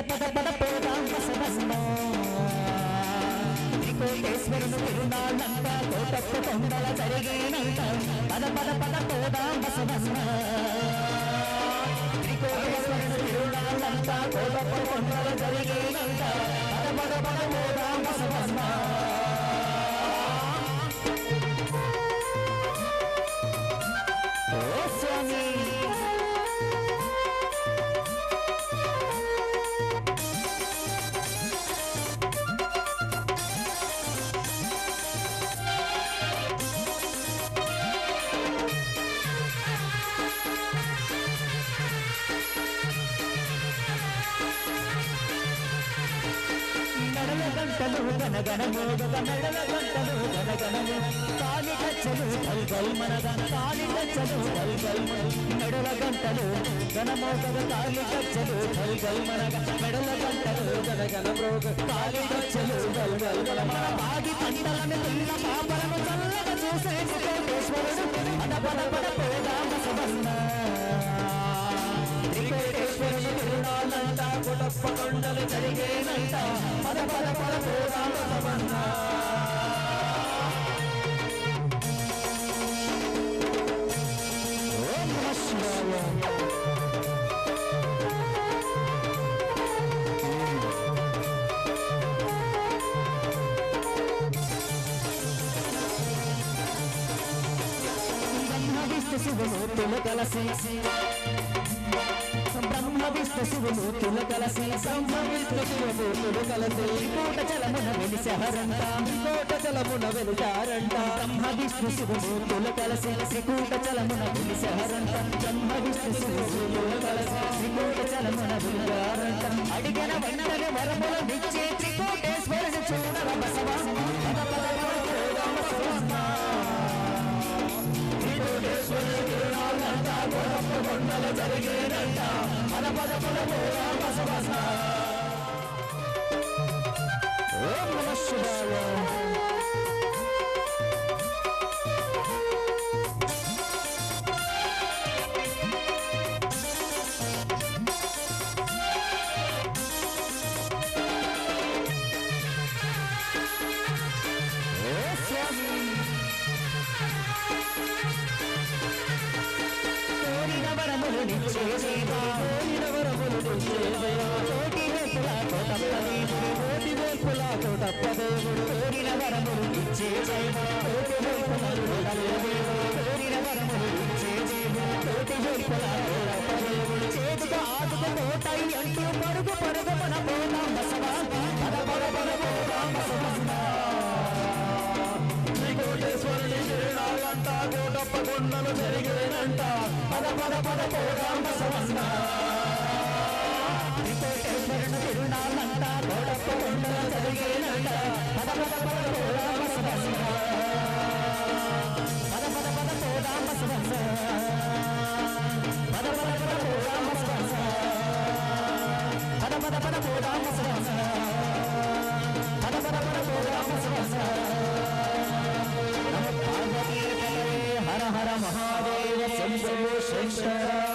పద పద పోదాం బసవన్న త్రికోటేశ్వరుని తిరునాళ్ళంట కోటప్ప కొండల జరిగినంత పద పద పద పోదాం బసవన్న త్రికోటేశ్వరుని తిరునాళ్ళంట కోటప్ప కొండల జరిగినంత పద పద పద పోదాం బసవన్న గంటలు గనగనము మోగగ మెడల గంటలు గనగనము కాలి గచ్చలు గల్గల్ మనగ కాలి గచ్చలు గల్గల్ మెడల గంటలు గనమోగద కాలి గచ్చలు గల్గల్ మనగ మెడల గంటలు గనగన మోగ కాలి గచ్చలు గల్గల్ మన బాగి పంటలను పిల్ల పాపలను చల్లగా చూసే కోటేశ్వరుడు పద పద పద పోదామ సవన్న తప్పకుండలు జరిగేనంట పద పద పద పోదామ సమన్నా ఓం శివాయ బ్రహ్మ కలసి శివమూర్తులు కలిసి బ్రహ్మ శివమూర్తులు కలిసి కోట జలమున వెలిసారంట కోట జలమున వెలిసారంట బ్రహ్మ విష్ణు శివమూర్తులు కలసి శ్రీకూట జలమున వెలిసారంట బ్రహ్మ విష్ణు శివమూర్తులు కలిసి త్రికూట జలమున వెలిసారంట అడిగిన వెంటనే వరముల నిచ్చే కొండలు జరిగేదంట మన పద పద పోదామ శివన్న. ఓం నమః శివాయ వరములు నిచ్చే దేవా కోరిన వరములు నిచ్చే కోటి వేపుల కోటప్ప కోటి వేపుల కోటప్ప కోరిన వరములు నిచ్చే కోటి కోరిన వరములు కోటి అంటూ పరుగు పరుగు మన పోదాం కోటప్ప కొండలు జరిగేనంట పద పద పద పోదాం బసవన్న. శ్రీకోటేశ్వరుని తిరునాళ్ళంట కొండలు జరిగేనంట. పద పద పద పోదాం బసవన్న. हर महादेव शंभो शंकर।